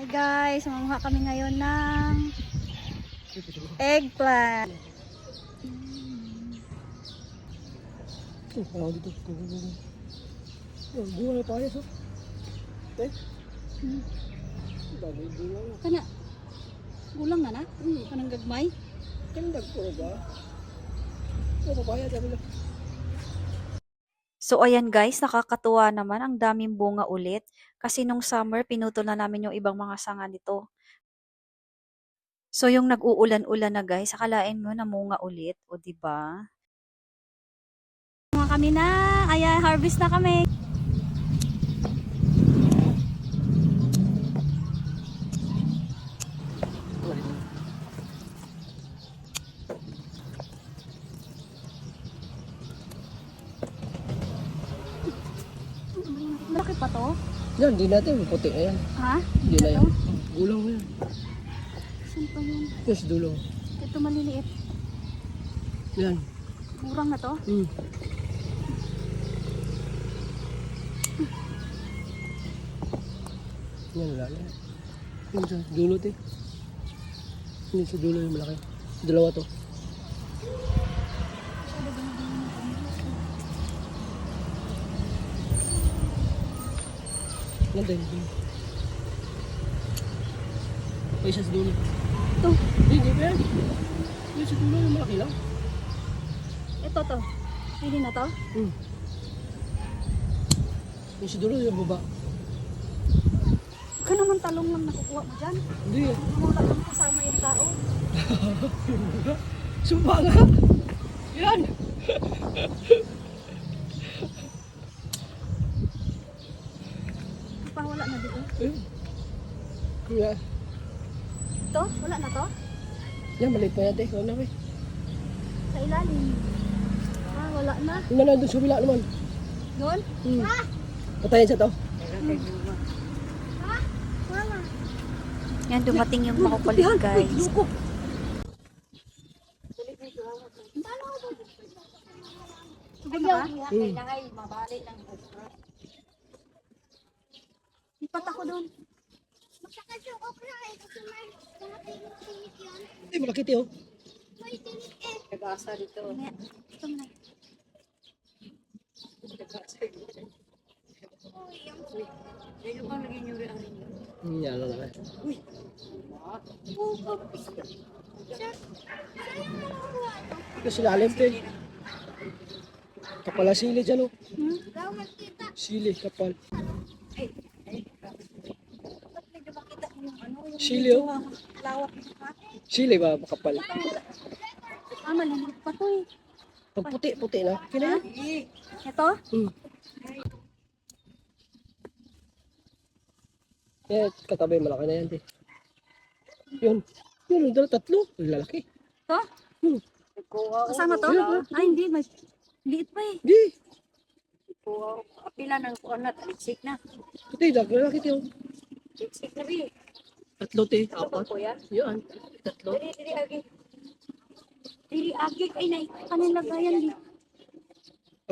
Hi guys, mamumuha kami ngayon ng eggplant. Tawag dito. Go. Oh, bunga na payas, oh. Eh? Bagay bunga na. Kana, gulang na na? Hmm, kanang gagmay? Kandag ko ba? Oh, papaya, sabi lang. So ayan guys, nakakatuwa naman ang daming bunga ulit kasi nung summer pinutol na namin yung ibang mga sanga nito. So yung nag-uulan-ulan na guys, akalain mo namunga ulit, o ba? Mga kami na, ayan, harvest na kami. Pa to? Yan, di natin. Puti na yan. Ha? Hindi na yan. Gulang mo yan. Saan pa yun? Yes, dulo. Ito maliliit. Yan. Murang na to? Hmm. Yan, wala na. Yan sa dulo, te. Yan sa dulo yung malaki. Dalawa to. Yan din. yan. Ay, isa sa dulo. Ito. Hindi, pa yan. Yan sa dulo yung malaki lang. Ito to. Pili na to? Hmm. Yung sa dulo yung baba. Ka naman talong lang nakukuha mo dyan. Hindi. Mga talong kasama yung tao. Sumpa nga. Yan. Pa, wala na dito. Ayun. Kuya. Ito? Wala na to? Yan, maliit pa yan, te. Wala na, eh. Sa ilalim. Ah, wala na. Yung na nandun sa wila naman. Doon? Hmm. Patayin sa to. Wala. Yan, dumating yung makukulit guys. Ayaw. Hmm. Lipat ako doon. Ay, malaki, te, oh. Mamaya. Ito na. Hmm, yan, wala na. Ito silalim, te. Kapal ang sili dyan, oh. Hmm? Sili, kapal. Ba't medyo makita ko medyo, oh. ah, Lawak ha? Sili ba, makapal? Ah, maliliit pa to eh. Pag puti, puti na. Kina yan? Ito? Hmm. Eh, katabi, malaki na yan, te. Yun. Yun, yung tatlo. Ang lalaki. Ito? Hmm. Kasama to? Ay, hindi. May liit pa eh. Di. Pila ng kuanat, siksik na. Puti, lalaki, te. oh. Siksik na rin. Tatlo, te. Ano Apat. po yan? Yan. Tatlo. Dili, dili, agi. Dili agik ay nai. Kanang lagayan di.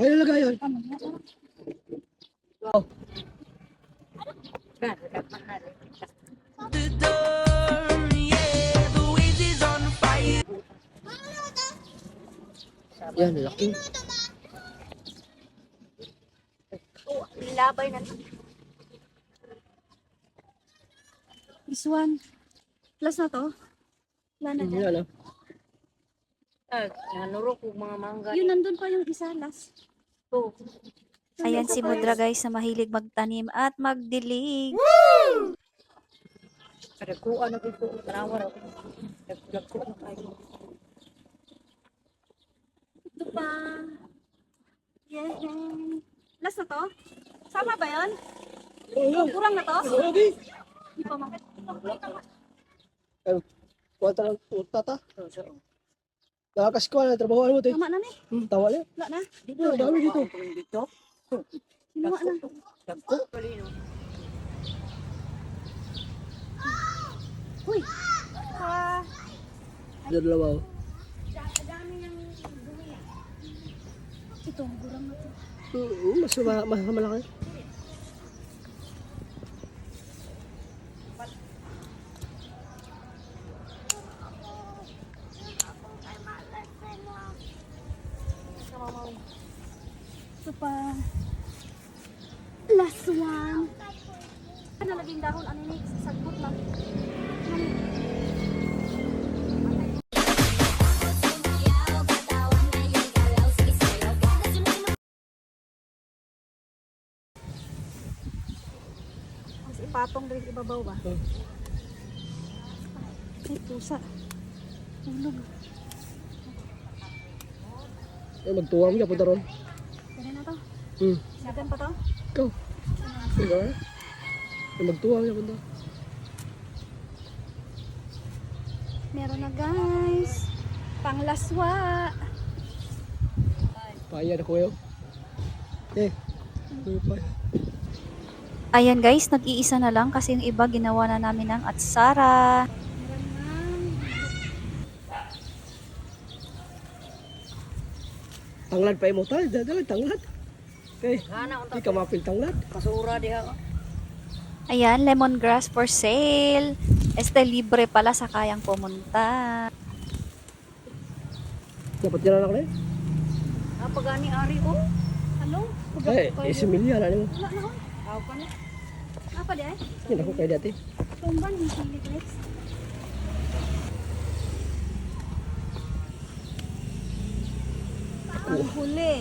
Yun. Ano? Oh. Dapat na rin. Yan, laki. Oh, nilabay na. This one. Plus na to? Wala na dyan. Yan, ah. Ah, nanuro ko mga mangga. Yun, nandun pa yung isa last. Oh, Ayan si Mudra guys na mahilig magtanim at magdilig. kada kuan ako ko tanawan ako. Nagdagko na kayo. Ito pa. Yay. Last na to? Sama ba yun? Oh, yan. Kurang na to? Hindi pa makit. Ay, kuha ta lang, kuha ta. Nakakas ko na, trabahoan mo, te. Tama na ni. Hmm, tawa na. Wala na. Dito, Ang dami dito. Dito. Sinuha na. Dagko. Uy. Ah. Dalawa, oh. Ito, kurang na to. Ma mas malaki. Nalaging dahon, ano ni, sagbot lang. Ano? Mas ipatong rin ibabaw ba? Oh. Ay, pusa. Tulog. Eh, magtuwa mo ka punta ron. Pwede na to. Hmm. Sigan pa to? Ikaw. Ikaw eh. Eh, magtuwa ka punta. Meron na guys. Panglaswa. Paya na ko yun. Eh. Ayan guys, nag-iisa na lang kasi yung iba ginawa na namin ng atsara. Tanglad pa mo tayo. Dalag tanglad. Hana di ka mapil tanglad. Kasura diha. Ayan, lemongrass for sale. Este libre pala sa kayang pumunta. Dapat yan na eh. Napagani ari oh. Ano? Eh, eh, similya na mo. Wala na ako. Aw pa na. Apa di ay? Yan ako kay dati. Tumban sili guys. Ang huli.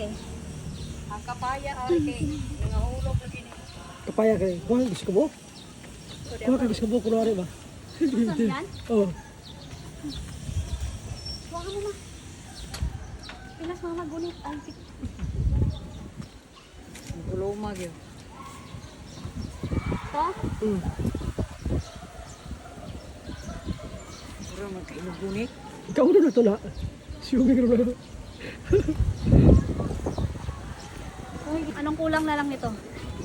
Ang kapaya ari kay nga Kapaya kay. Kuha ka mo? Kuha ka mo kunwari ba? Saan yan? Oh. Huwag mo na. Pinas mga magunit. Ay, pik- Kuluma gyud. to. Mm. Pero magkainugunit. Ikaw na to na. Ka na. Uy, anong kulang na lang nito?